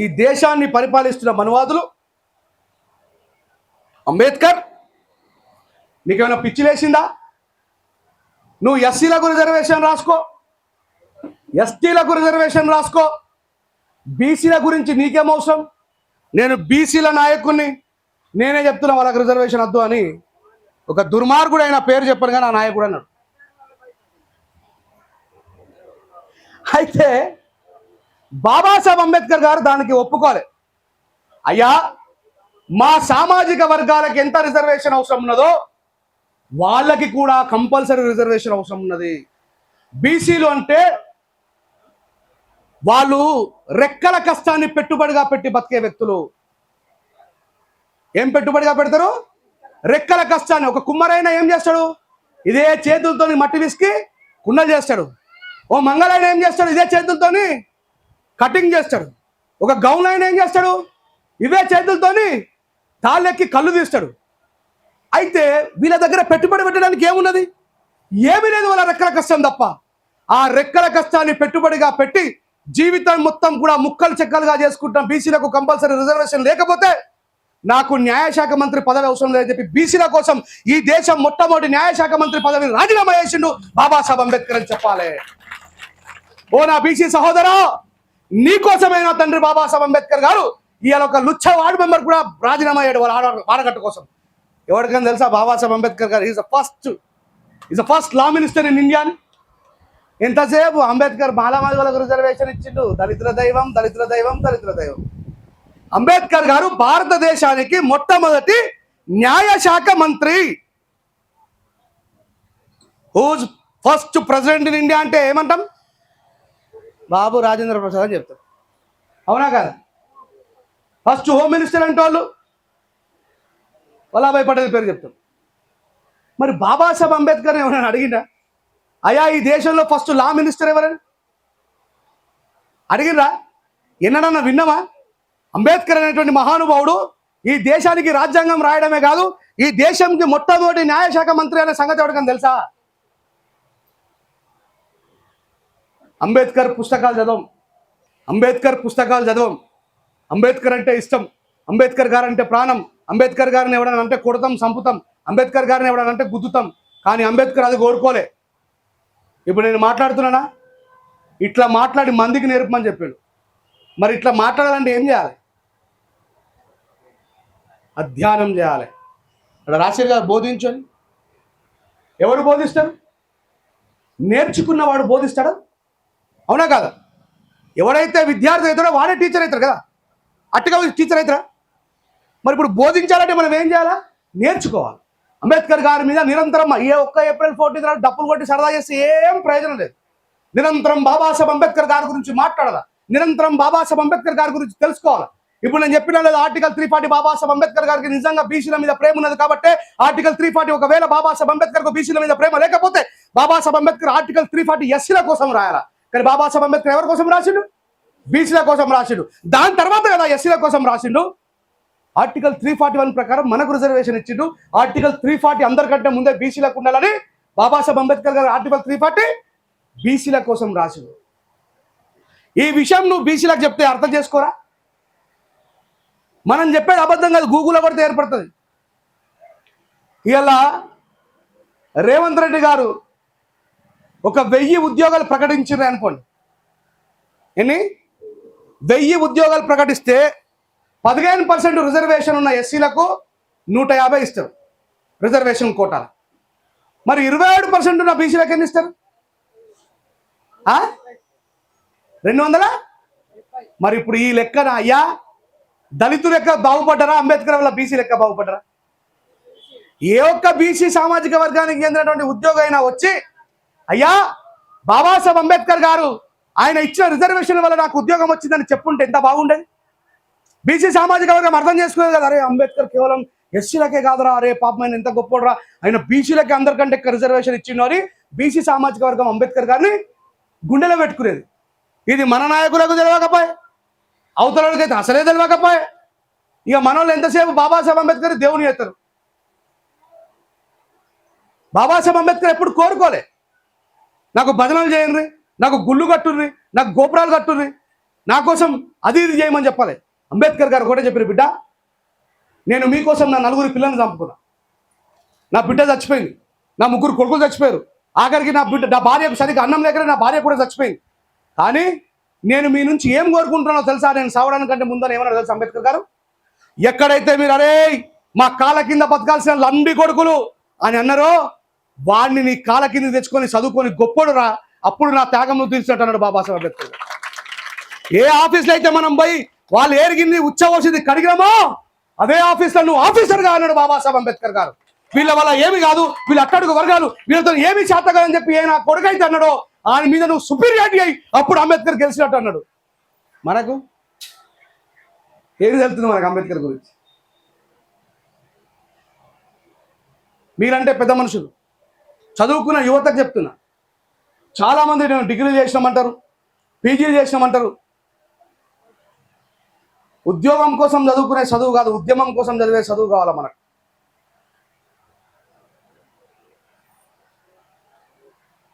ఈ దేశాన్ని పరిపాలిస్తున్న మనువాదులు అంబేద్కర్ నీకేమైనా పిచ్చి లేచిందా? నువ్వు ఎస్సీలకు రిజర్వేషన్ రాసుకో ఎస్టీలకు రిజర్వేషన్ రాసుకో బీసీల గురించి నీకేం అవసరం? నేను బీసీల నాయకుడిని నేనే చెప్తున్నా వాళ్ళకి రిజర్వేషన్ వద్దు అని ఒక దుర్మార్గుడు అయిన పేరు చెప్పను కానీ ఆ నాయకుడు అన్నాడు. అయితే బాబాసాహెబ్ అంబేద్కర్ గారు దానికి ఒప్పుకోలే. అయ్యా మా సామాజిక వర్గాలకు ఎంత రిజర్వేషన్ అవసరం ఉన్నదో వాళ్ళకి కూడా కంపల్సరీ రిజర్వేషన్ అవసరం ఉన్నది. బీసీలు అంటే వాళ్ళు రెక్కల కష్టాన్ని పెట్టుబడిగా పెట్టి బతికే వ్యక్తులు. ఏం పెట్టుబడిగా పెడతారు? రెక్కల కష్టాన్ని. ఒక కుమ్మరైనా ఏం చేస్తాడు? ఇదే చేతులతోని మట్టి విసికి కుండలు చేస్తాడు. ఓ మంగళైన ఏం చేస్తాడు? ఇదే చేతులతోని కటింగ్ చేస్తాడు. ఒక గౌన్ ఆయన ఏం చేస్తాడు? ఇవే చేతులతోని తాళ్ళెక్కి కళ్ళు తీస్తాడు. అయితే వీళ్ళ దగ్గర పెట్టుబడి పెట్టడానికి ఏమున్నది? ఏమీ లేదు వాళ్ళ రెక్కల కష్టం తప్ప. ఆ రెక్కల కష్టాన్ని పెట్టుబడిగా పెట్టి జీవితం మొత్తం కూడా ముక్కలు చెక్కలుగా చేసుకుంటాం. బీసీలకు కంపల్సరీ రిజర్వేషన్ లేకపోతే నాకు న్యాయశాఖ మంత్రి పదవి అవసరం లేదని చెప్పి బీసీల కోసం ఈ దేశం మొట్టమొదటి న్యాయశాఖ మంత్రి పదవిని రాజీనామా చేసిండు బాబాసాహెబ్ అంబేద్కర్ అని చెప్పాలి. ఓ నా బీసీ సహోదరా! నీకోసమే తండ్రి బాబాసాహెబ్ అంబేద్కర్ గారు ఇవాళ ఒక లుచ్చ వార్డు మెంబర్ కూడా రాజీనామా అయ్యాడు వాళ్ళ ఆడ కోసం. ఎవరికైనా తెలుసా Babasaheb Ambedkar garu? Is the first is the first law minister in India ఎంతసేపు అంబేద్కర్ మాలామాది వాళ్ళకు రిజర్వేషన్ ఇచ్చిండు? దళితుల దైవం దళితుల దైవం దళితుల దైవం. అంబేద్కర్ గారు భారతదేశానికి మొట్టమొదటి న్యాయశాఖ మంత్రి. Who's first president in India అంటే ఏమంటాం? బాబు రాజేంద్ర ప్రసాద్ అని చెప్తారు. అవునా కాదా? ఫస్ట్ హోమ్ మినిస్టర్ అంటే వాళ్ళు. వల్లాభాయ్ పటేల్ పేరు చెప్తారు. మరి బాబాసాహెబ్ అంబేద్కర్ ఎవరైనా అడిగిందా అయ్యా ఈ దేశంలో ఫస్ట్ లా మినిస్టర్ ఎవరని? అడిగినరా ఎన్నడన్నా విన్నామా అంబేద్కర్ అనేటువంటి మహానుభావుడు ఈ దేశానికి రాజ్యాంగం రాయడమే కాదు ఈ దేశంకి మొట్టమొదటి న్యాయశాఖ మంత్రి అనే సంగతి ఎవరికని తెలుసా? అంబేద్కర్ పుస్తకాలు చదవం. అంబేద్కర్ పుస్తకాలు చదవం. అంబేద్కర్ అంటే ఇష్టం. అంబేద్కర్ గారు అంటే ప్రాణం. అంబేద్కర్ గారిని ఎవడని అంటే కొడతాం సంపుతాం అంబేద్కర్ గారిని ఎవడని అంటే గుద్దుతాం. కానీ అంబేద్కర్ అది కోరుకోలే. ఇప్పుడు నేను మాట్లాడుతున్నానా? ఇట్లా మాట్లాడి మందికి నేర్పమని చెప్పాడు. మరి ఇట్లా మాట్లాడాలంటే ఏం చేయాలి? అధ్యయనం చేయాలి. అక్కడ రాశి గారు బోధించండి. ఎవరు బోధిస్తారు? నేర్చుకున్నవాడు బోధిస్తాడా? అవునా కాదా? ఎవడైతే విద్యార్థి అవుతాడో వాడే టీచర్ అవుతారు కదా? అట్టుగా టీచర్ అవుతారా? మరి ఇప్పుడు బోధించాలంటే మనం ఏం చేయాలా? నేర్చుకోవాలి. అంబేద్కర్ గారి మీద నిరంతరం ఏ ఒక్క ఏప్రిల్ ఫోర్టీన్ నాడు డప్పులు కొట్టి సరదా చేస్తే ఏం ప్రయోజనం లేదు. నిరంతరం బాబాసాహెబ్ అంబేద్కర్ గారి గురించి మాట్లాడాలా? నిరంతరం బాబాసాహెబ్ అంబేద్కర్ గారి గురించి తెలుసుకోవాలి? ఇప్పుడు నేను చెప్పిన లేదు article three forty Babasaheb Ambedkar గారికి నిజంగా బీసీల మీద ప్రేమ ఉన్నది కాబట్టి ఆర్టికల్ త్రీ ఫార్టీ ఒకవేళ బాబాసాహెబ్ అంబేద్కర్ బీసీల మీద ప్రేమ లేకపోతే Babasaheb Ambedkar article three forty ఎస్సీల కోసం రాయాలా? కానీ బాబాసాహెబ్ అంబేద్కర్ ఎవరి కోసం రాసిండు? బీసీల కోసం రాసిండు. దాని తర్వాత కదా ఎస్సీల కోసం రాసిండు. ఆర్టికల్ త్రీ ఫార్టీ వన్ ప్రకారం మనకు రిజర్వేషన్ ఇచ్చిండు. ఆర్టికల్ త్రీ ఫార్టీ అందరికంటే ముందే బీసీలకు ఉండాలని బాబాసాహెబ్ అంబేద్కర్ గారు ఆర్టికల్ త్రీ ఫార్టీ బీసీల కోసం రాసిండు. ఈ విషయం నువ్వు బీసీలకు చెప్తే అర్థం చేసుకోరా? మనం చెప్పేది అబద్ధం కాదు గూగుల్లో కొడితే ఏర్పడుతుంది. ఇలా రేవంత్ రెడ్డి గారు ఒక వెయ్యి ఉద్యోగాలు ప్రకటించారు అనుకోండి. ఎన్ని? వెయ్యి ఉద్యోగాలు ప్రకటిస్తే పదిహేను పర్సెంట్ రిజర్వేషన్ ఉన్న ఎస్సీలకు నూట యాభై ఇస్తారు. రిజర్వేషన్ కోటాల. మరి ఇరవై ఏడు పర్సెంట్ ఉన్న బీసీలకు ఎన్ని ఇస్తారు? ఆ? రెండు వందల? మరి ఇప్పుడు ఈ లెక్కన అయ్యా దళితు లెక్క బాగుపడ్డారా అంబేద్కర్ వల్ల బీసీ లెక్క బాగుపడ్డారా? ఏ ఒక్క బీసీ సామాజిక వర్గానికి చెందినటువంటి ఉద్యోగం అయినా వచ్చి అయ్యా బాబాసాహెబ్ అంబేద్కర్ గారు ఆయన ఇచ్చిన రిజర్వేషన్ వల్ల నాకు ఉద్యోగం వచ్చిందని చెప్పుంటే ఎంత బాగుండేది? బీసీ సామాజిక వర్గం అర్థం చేసుకునేది కదా అరే అంబేద్కర్ కేవలం ఎస్సీలకే కాదురా అరే పాపం ఆయన ఎంత గొప్పరా ఆయన బీసీలకి అందరికంటే ఎక్కువ రిజర్వేషన్ ఇచ్చిండు అని బీసీ సామాజిక వర్గం అంబేద్కర్ గారిని గుండెలో పెట్టుకునేది. ఇది మన నాయకులకు తెలియకపోయే అవతలకైతే అసలే తెలియకపోయే ఇక మనోళ్ళు ఎంతసేపు బాబాసాహెబ్ అంబేద్కర్ దేవుని చేస్తారు? బాబాసాహెబ్ అంబేద్కర్ ఎప్పుడు కోరుకోలే. నాకు భజనలు చేయండి నాకు గుళ్ళు కట్టుర్రి నాకు గోపురాలు కట్టుర్రి. నా కోసం అది ఇది చేయమని చెప్పాలి. అంబేద్కర్ గారు ఒకటే చెప్పారు బిడ్డ నేను మీకోసం నా నలుగురు పిల్లల్ని చంపుకున్నా నా బిడ్డ చచ్చిపోయింది నా ముగ్గురు కొడుకులు చచ్చిపోయారు. ఆఖరికి నా బిడ్డ నా భార్య సరిగ్గా అన్నం లేక నా భార్య కూడా చచ్చిపోయింది. కానీ నేను మీ నుంచి ఏం కోరుకుంటున్నానో తెలుసా? నేను సావడానికంటే ముందని ఏమన్నా తెలుసు అంబేద్కర్ గారు? ఎక్కడైతే మీరు అరే మా కాళ్ళ కింద బతకాల్సిన లంబి కొడుకులు అని అన్నారో వాడిని నీ కాళ్ళ కింద తెచ్చుకొని చదువుకొని గొప్పడురా అప్పుడు నా త్యాగం నువ్వు తీర్చినట్టు అన్నాడు బాబాసాహెబ్ అంబేద్కర్ ఏ ఆఫీస్లో అయితే మనం పోయి వాళ్ళు ఏరిగింది ఉచ్చవలసింది కడిగినామో అదే ఆఫీస్లో నువ్వు ఆఫీసర్గా అన్నాడు బాబాసాహెబ్ అంబేద్కర్ గారు. వీళ్ళ వల్ల ఏమి కాదు వీళ్ళు అట్టడుగు వర్గాలు వీళ్ళతో ఏమి చేత కాదని చెప్పి ఏ నా కొడుకైతే అన్నాడో ఆయన మీద నువ్వు సుపీరియారిటీ అయ్యి అప్పుడు అంబేద్కర్ గెలిచినట్టు అన్నాడు. మనకు? ఏది తెలుస్తుంది మనకు అంబేద్కర్ గురించి? మీరంటే పెద్ద మనుషులు. చదువుకున్న యువతకు చెప్తున్నా. చాలామంది నేను డిగ్రీలు చేసినామంటారు పీజీలు చేసినామంటారు. ఉద్యోగం కోసం చదువుకునే చదువు కాదు ఉద్యమం కోసం చదివే చదువు కావాలా మనకు?